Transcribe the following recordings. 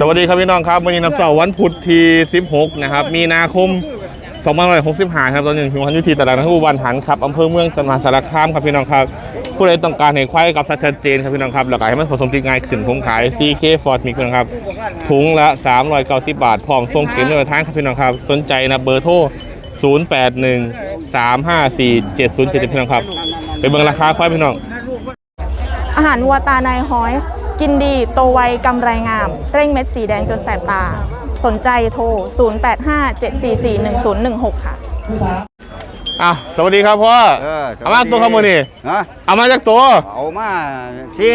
สวัสดีครับพี่น้องครับวันนี้นับเสาร์วันพุธที่ 16 นะครับ มีนาคม2565ครับตอนนี้อยู่ที่ตลาดนัดอุบันหันครับอำเภอเมืองจังหวัดสรคามครับพี่น้องครับ ผู้ใดต้องการเห็นควายกับชัดเจนครับพี่น้องครับแล้วก็ให้มันผสมติดง่ายขึ้นผมขาย CK Ford มีเครื่องครับ ถุงละ 390 บาท พร้อมส่งเก็บในทางครับพี่น้องครับ สนใจนะเบอร์โทร 081 354 7077พี่น้องครับไปเบิ่งราคาควายพี่น้อง อาหารวัวตานายฮอย กินดีโตไวกำไรงาม เร่งเม็ดสีแดงจนแสบตา สนใจโทร 0857441016 ค่ะอะสวัสดีครับพ่อเออเอามาตัวขโมยนี่ฮะเอามาจากตัวเอามาสี่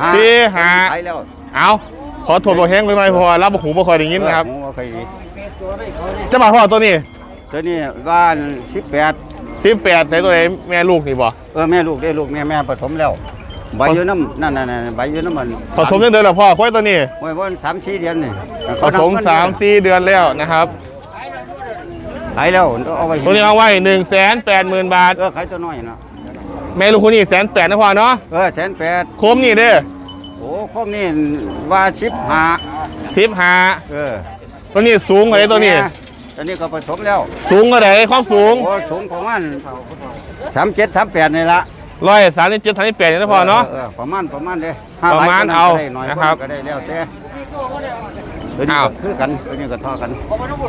ห้าสี่ห้าไปแล้วเอาขอโทษตัวแห้งไปหน่อยเพอรับบหูบ่คอยได้ยินนะครับเออผมว่าใครดีจะมาพ่อตัวนี้ตัวนี้บ้านสิบแปดสิบแปดใส่ตัวไหนแม่ลูกนี่บ่เออแม่ลูกได้ลูกแม่แม่ผสมแล้ว ใบอยู่น้ำนั่นนั่นนั่นใบอยู่น้ำมันผสมยังเดือนละพ่อควายตัวนี้ไว้วันสามสี่เดือนนี่ผสมสามสี่เดือนแล้วนะครับขายแล้วเอาไว้ตัวนี้เอาไว้หนึ่งแสนแปดหมื่นบาทเออขายตัวน้อยนะแม่ลูกคนนี้แสนแปดนะพ่อเนาะเออแสนแปดโคมนี่เด้อโอ้คมนี่ว่าสิบห้าสิบห้าเออตัวนี้สูงกว่าไอ้ตัวนี้ตัวนี้ก็ผสมแล้ว สูงกว่าไหนความสูงโอ้สูงประมาณสามเจ็ดสามแปดนี่ละ ร้อยสามสิบเจ็ดสามสิบแปดนี่นะพ่อเนาะออประมาณประมาณเลยประมาณเอาหน่อยนะครับก็ได้แล้วแต่ตัวนี้อ้าวก็คือกันตัวนี้ก็ท่อกัน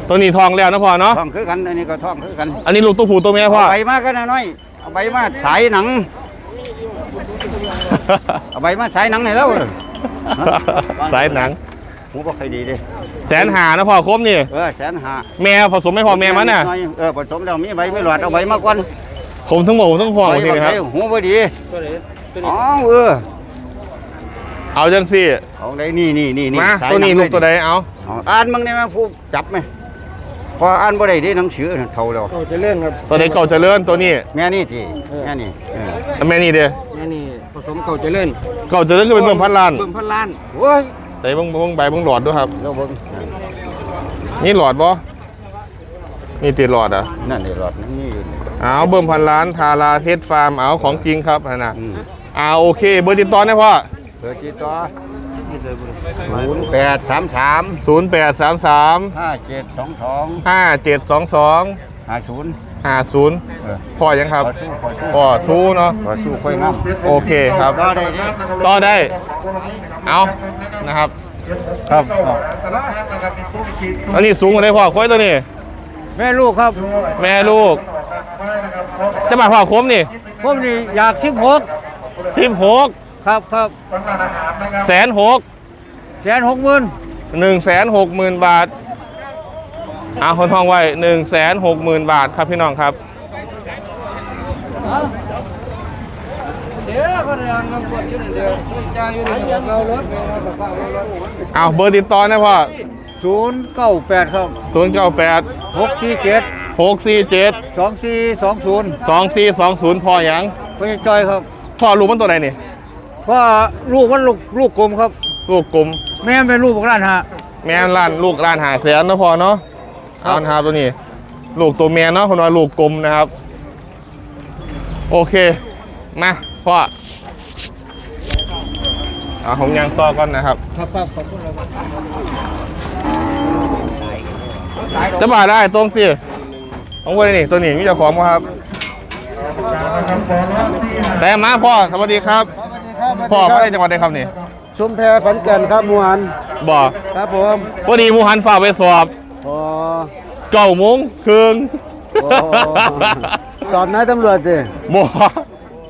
ตัวนี้ทองแล้วนะพ่อเนาะท่องคือกันอันนี้ก็ท่องคือกัน อันนี้ลูกตัวผู้ตัวแม่พ่อเอาใบมากันนะน้อยเอาใบมาสายหนังเอาใบมาสายหนังให้แล้วสายหนังหูบ่เคยดีเด้แสนหานะพ่อครบนี่เออแสนห้าแม่ผสมไม่พอแม่มันน่ะอยเออผสมแล้วมีใบไม่หลอดเอาใบมาก่อน ผมทั้งหมดผมทั้งพวงใบนี่นะครับใหูบ่ดีอ๋อเออเอาจังสิเอาได้นี่นี่นี่นี่มาสายตัวนี้หลูงกตัวใดเอาเอาอ่านมึงได้ไหมผู้จับไหมพออ่านบ่ได้เด้หนังสือเท่าแล้วโอ้จะเล่นครับตัวใดเก่าเจริญตัวนี้แม่นี่ทีแม่นี่เออแล้วแม่นี่เด้อนี่นี่ผสมเก่าจะเล่นเก่าเจริญคือเป็นเมืองพันล้านเบิ่มพันล้านโอ้ยแต่เบิ่งเบิ่งใบเบิ่งหลอดด้วยครับเราเบิ่งนี่หลอดบ่ นี่ติดหลอดอะนั่นนี่รอดนั่นนี่อยู่นี่เอาเบิ่มพันล้านทาราเทศฟาร์มเอาของจริงครับนั่นน่ะอืมเอาโอเค เบอร์ติดต่อนะพ่อเปิดที่ต่อศูนย์แปดสามสาม0833 ห้าเจ็ดสองสอง5722 ห้าศูนย์50เออพ่อยังครับขอสู้ขอสู้พ่อสู้เนาะขอสู้ค่อยงามโอเคครับต่อได้ดิต่อได้ เอานะครับ ครับครับอันนี้สูงกว่าได้พ่อควายตัวนี้ แม่ลูกครับแม่ลูก จะมาพ่อคมนี่ผมนี่อยากสิบหกสิบหกครับครับแสนหกแสนหกหมื่นหนึ่งแสนหกหมื่นบาทเอาคนทองไว้หนึ่งแสนหกหมื่นบาทครับพี่น้องครับเดี๋ยวก็ยังนำกดอยู่เดียวจ้างอยู่เดียวเรารถเอาเบอร์ติดต่อนะพ่อ ศูนย์เก้าแปดครับศูนย์เก้าแปดหกสี่เจ็ดหกสี่เจ็ดสองสี่สองศูนย์สองสี่สองศูนย์พ่อหยังพี่จอยครับพ่อลูกมันตัวไหนนี่พ่อลูกมันลูกลูกกลมครับ ลูกกลมแม่เป็นลูกของร้านฮะแม่ล้านลูกล้านหาแสนนะพ่อเนาะเอานะครับตัวนี้ ลูกตัวเมียเนาะคนว่าลูกกลมนะครับ โอเคมาพ่อเอาผมยังต่อก่อนนะครับ ครับครับขอบคุณครับ จะมาได้ตรงสิของคนนี่ตัวนี้มีเจ้าของไหมครับแต่มาพ่อสวัสดีครับ พ่อมาได้จังหวัดใดครับนี่ชุมแพขอนแก่นครับมวนบ่ครับผมพอดีหมูหันฝ่ากไปสอบโอ้เก้าโมงครึ่งโอ้สอบนายตำรวจสิบ่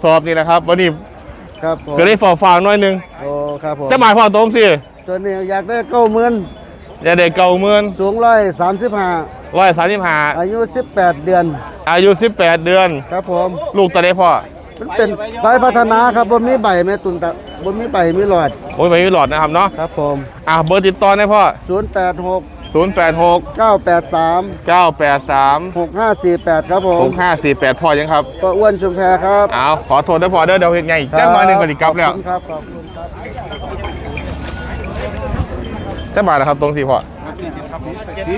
สอบนี่แหละครับ วันนี้ครับผมก็ได้ฝ่าฝ่าหน้อยหนึงโอ้ครับผมจะมาพ่อตรงสิตัวนี้อยากได้เก้าหมื่น อย่าเด็กเก่าเมือนสูงร้อยสามสิบห้าร้อยสามสิบห้าอายุสิบแปดเดือน อายุสิบแปดเดือน ครับผม ลูกตาได้พ่อมันเป็นใบพัฒนาครับบนมีใบแม่ตุนตะบนมีใบมีหลอดโอ้ยไม่มีหลอดนะครับเนาะครับผมอะเบอร์ติดต่อได้พ่อ0 8 6ศูนย์แปดหก9 8 3เก้าแปดสาม6 5 4 8 ครับผหมกห้าสี่แปดพ่อยังครับก็อ้วนชุมแพครับเอาขอโทษด้วยพ่อเด้อเดี๋ยวเฮ็ดไงอีกจังหน่อยหนึงก็สิกลับแล้วขอคุณครับ ขอบคุณครับจะบาทนะครับตรงสี่พ่อ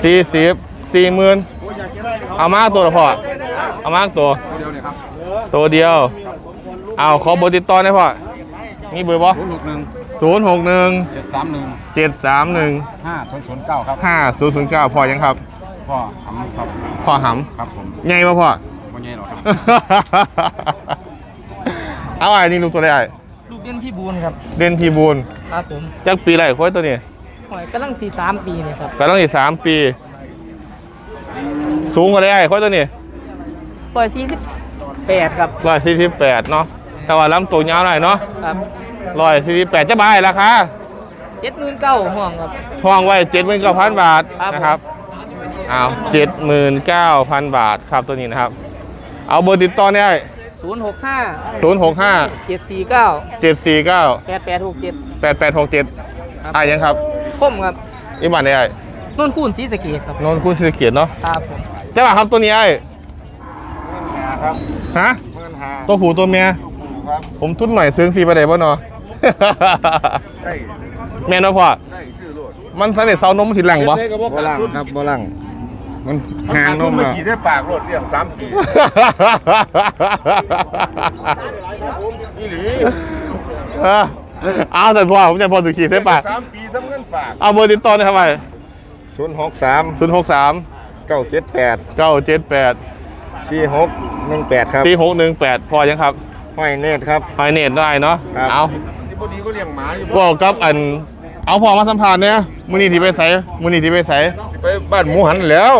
สี่สิบสี่หมื่นเอามากตัวละพ่อเอามากตัว ตัวเดียว เอาขอเบอร์ติดต่อหน่อยพ่อมีเบอร์บ่ศูนย์หกหนึ่งศูนย์หกหนึ่งเจ็ดสามหนึ่งเจ็ดสามหนึ่งห้าศูนย์ศูนย์เก้าครับห้าศูนย์ศูนย์เก้าพอยังครับพ่อทำครับพ่อหครับผมำใหญ่ป่ะพ่อพ่อใหญ่หรอกครับเอาไอ้นี่ลูกตัวได้ไอ้ลูกเด่นพี่บูนครับ เด่นพีบูลครับผมจักปีไรค่อยตัวนี้ หอยกำลังสี่สามปีเนี่ยครับก็ต้องอีกสามปี สูงกว่าได้ไอ้ค่อยตัวนี้ปล่อยสี่สิบแปดครับร้อยสี่สิบแปดเนาะแต่ว่าลำตัวยาวหน่อยเนาะครับร้อยสี่สิบแปดจะบายราคาเจ็ดหมื่นเก้าห่วงครับ ทองไว้เจ็ดหมื่นเก้าพันบาทครับ นะครับเอาเจ็ดหมื่นเก้าพันบาทครับตัวนี้นะครับ เอาเบอร์ติดต่อเนี่ยศูนย์หกห้าศูนย์หกห้าเจ็ดสี่เก้าเจ็ดสี่เก้าแปดแปดหกเจ็ดแปดแปดหกเจ็ดอะยังครับ คมครับอีบันได้ไอ้นุ่นคูณสีสะเกตครับนนท์คุณเสเกียรติเนาะครับผมเจ้าบ่าวครับตัวนี้ไอ้ฮะตัวผู้ตัวเมียผมทุนหน่อยซื้อฟรีไปได้ป่ะเนาะแม่นบ่พ่อมันใส่เสานมถิ่นหลังบ่บ่ลังครับบ่ลัง มันหางนมเมื่ออะกี้ได้ปากรถเรียงสามปีนี่หรือ เออเอาแต่พ่อผมจะพอสุขีใช่ปะสามปีสำเงินฝากเอาเบอร์ติดต่อหนะครับไปศูนย์หกสามศูนย์หกสามเก้าเจ็ดแปดเก้าเจ็ดแปดสี่หกหนึ่งแปดครับสี่หกหนึ่งแปดพอยังครับห้อยเนตรครับไฟเน็ตได้เนาะครับเอาที่พอดีก็เลี้ยงหมาอยู่บอกกับอัน เอาพอมาสัมผัสเนี่ยมือนี้ที่ไปใส่มือนี้ที่ไปใส่สิไปบ้านหมูหันแล้ว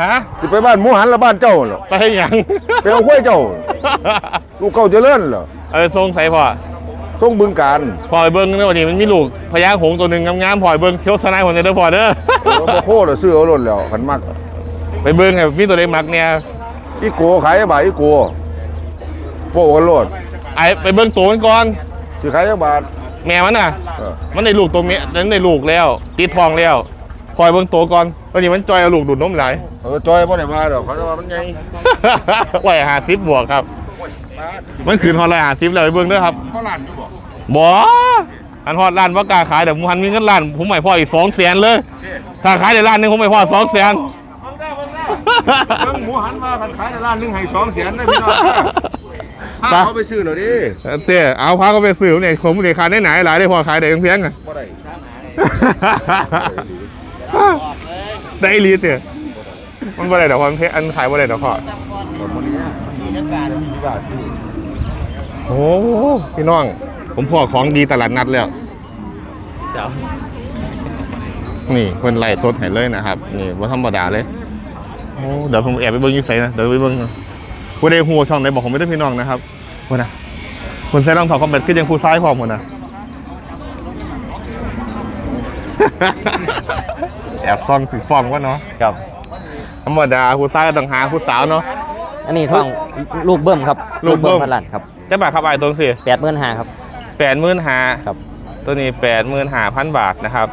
ฮะสิไปบ้านหมูหันแล้วบ้านเจ้าเหรอไปให้หยังไปเอาห้วยเจ้าลูกเก่าเจริญเหรอเออทรงใส่พอ ส่งบึงการพอไอ้เบิ้งเนี่ยวันนี้มันมีลูกพญาหงส์ตัวหนึ่งงามๆพอไอ้เบิ้งเคี้ยวสไนด์ผมจะเด้อพอเด้อเออบ่โคตรซื้อเอารถแล้วขันมากไปเบิ้งให้มีตัวเล็กมักเนี่ยอีโกขายบาทอีโกโปะกันรถไอ้ไปเบิ้งตัวมันก่อนสิขายจักบาท แม่มันน่ะ เออ มันได้ลูกตัวเมียนั้นได้ลูกแล้วติดทองแล้วคอยเบิ่งตัวก่อนตอนนี้มันจอยเอาลูกดูดนมไหลาย เออจอยบ่ได้มาดอกเขาจะว่ามันใหญ่ ร้อยหาสิบบวกครับ มันคืนฮอดร้อยหาสิบแล้วไปเบิ่งเด้อครับเขาล้านอยู่บ่บ่อันฮอดร้านว่ากล้าขายแต่ผมหันมีเงินล้านผมไม่พออีกสองแสนเลย ถ้าขายในร้านหนึงผมไม่พอสองแสน เบิ่งหมูหันมาคันขายในร้านหนึงให้2แสนได้พี่น้องถ้าเขาไปซื้อหน่อยดิเต้เอาพาเขาไปซื้อเนี่ยผมไม่ได้ขายได้ไหนหลายได้พอขายได้เพียงๆอะบ่ได้ ได้อีหลีเต้มันบ่ได้ดอกความเพอันขายบ่ได้ดอกพ่อ โอ้โหพี่น้อง ผมพอของดีตลาดนัดแล้วเจ้านี่เพิ่นไล่สดให้เลยนะครับ นี่ว่าธรรมดาเลยโอ้เดี๋ยวผมแอบไปเบิ้งอยูไสนะเดี๋ยวไปเบิ้งผู้ใดหัวช่องไหนบอกผมไม่ได้พี่น้องนะครับคนนะคนใส่รองเท้าคอมแบทขึ้นยังผู้ซ้ายพร้อมคนนะแอบซ่อนถือฟองว่าเนาะครับธรรมดาผู้ซ้ายก็ต้องหาผู้สาวเนาะ อันนี้ท้องลูกเบิ้มครับลูกเบิ้ม พันล้านครับจะบาทครับไอ้ตรงสิแปดหมื่นห้าครับ แปดหมื่นหาครับตัวนี้แปดหมื่นหาพันบาทนะครับ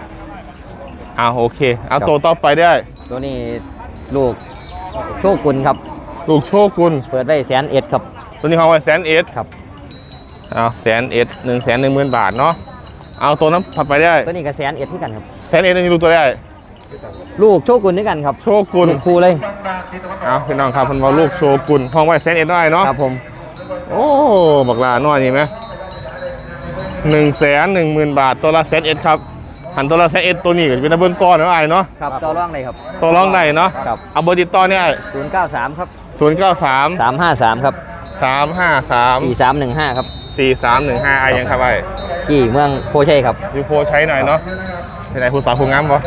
เอาโอเค เอาครับ ตัวต่อไปได้ตัวนี้ลูกโชกุลครับ ลูกโชกุลเปิดไว้แสนเอ็ดครับ ตัวนี้เขาไว้แสนเอ็ดครับ เอาแสนเอ็ดหนึ่งแสนหนึ่งหมื่นบาทเนาะเอาตัวนั้นผัดไปได้ตัวนี้ก็แสนเอ็ดที่กันครับ แสนเอ็ดนี่รู้ตัวได้ ลูกโชกุลด้วยกันครับโชกุลลูกคู่เลย เอาพี่น้องครับเพันว่าลูกโชกุลห้องไว้แสนเอ็ดได้เนาะ ครับผม โอ้บักลาน้อยนี่ไหมหนึ่งแสนหนึ่งหมื่นบาทตัวละแสนเอ็ดครับหันตัวละแสนเอ็ดตัวนี้ก็จะเป็นตะเบิ้ลก้อนเนาะไอ้เนาะครับต่อร่องเลยครับตัวร้องได้เนาะครับเอาเบอร์ติดต่อเนี่ยศูนย์เก้าสามครับศูนย์เก้าสามสามห้าสามครับสามห้าสามสี่สามหนึ่งห้าครับสี่สามหนึ่งห้าไอ้ยังครับไอ้กี่เมืองโพชัยครับยูโพใช้หน่อยเนาะที่ไหนผู้สาวผู้งามปะ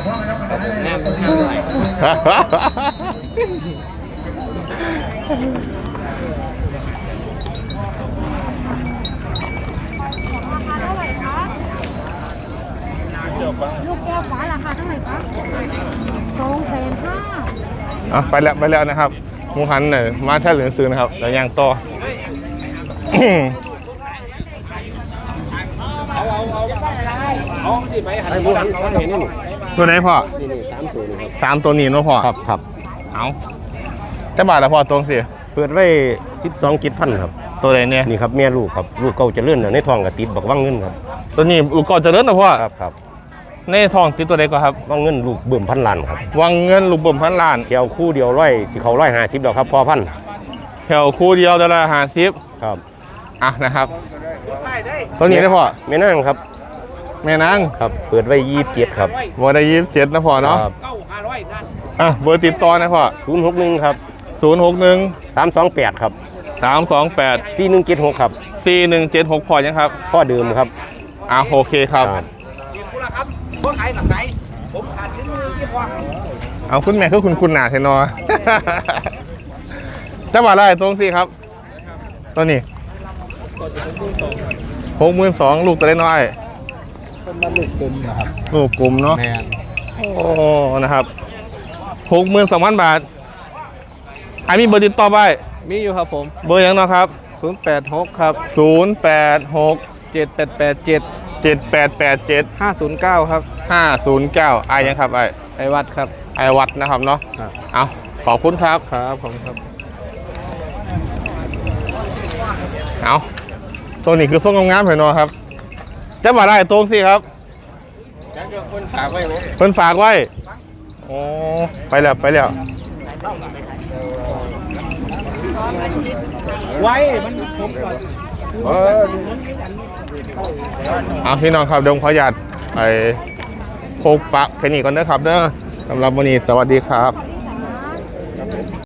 ลูกแก้วฟ้าราคาเท่าไหร่คะสองแสนห้าอะไปแล้วไปแล้วนะครับหมูหันเนี่ยมาแท่เหลืองซื้อนะครับแล้วย่างต่อตัวไหนพ่อสามตัวนี้เนาะพ่อครับครับเอา จะบาทละพ่อตรงสิเปิดไว้12กิจพันครับตัวไหนเนี่ยนี่ครับแม่ลูกครับลูกเก่าเจะเลื่อนในท้องกับติดบักว่างเงินครับตัวนี้ลูกก่อนเจะเลิ่นนะพ่อครับครับในทองติดตัวใดก็ครับว่างเงินลูกเบิ่มพันล้านครับวังเงินลูกบ่มพันล้านเขียวคู่เดียวร้อยสิเขาร้อยห้าสิบดอกครับพอพันแถวคู่เดียวเดยวละหาสิบครับอะนะครับ ตัวนี้ได้พ่อแม่นั่งครับแม่นางครับเปิดไว้ยี่สิบเจ็ดครับวอได้ยี่สิบเจ็ดนะพ่อเนาะครับอะเบอร์ติดต่อนะพ่อศูนย์หกหนึ่งครับ ศูนย์หกหนึ่งสามสองแปดครับสามสองแปดสี่หนึ่งเจ็ดหกครับสี่หนึ่งเจ็ดหกพอยังครับพ่อเดิมครับอะโอเคครับเอาคุณแม่คือคุณคุณหนาเทนอจะว่าอะไรตรงสิครับตัวนี้หกหมื่นสองลูกตัวเล็กน้อยลูกกลมนะครับลูกกลมเนาะโอ้นะครับหกหมื่นสองพันบาท อันมีเบอร์ติดต่อไปมีอยู่ครับผม เบอร์หยังเนาะครับ 086 ครับศูนย์แปดหก7887เจ็ดแปดแปดเจ็ด509 ครับห้าศูนย์เก้าไอยังครับไอไอวัดครับ ไอวัดนะครับเนาะครับ เอาขอบคุณครับ ครับผมครับ เอาตัวนี้คือส้มงามๆเห็นเนาะครับจะมาได้ตรงสิครับเพิ่นฝากไว้เพิ่นฝากไว้โอ้ไปแล้วไปแล้ว ไว้ มันผมก่อนเอาพี่น้องครับดงขอหยัดไปโคกปะแค่นี้ก่อนเด้อครับเด้อสำหรับวันนี้สวัสดีครับ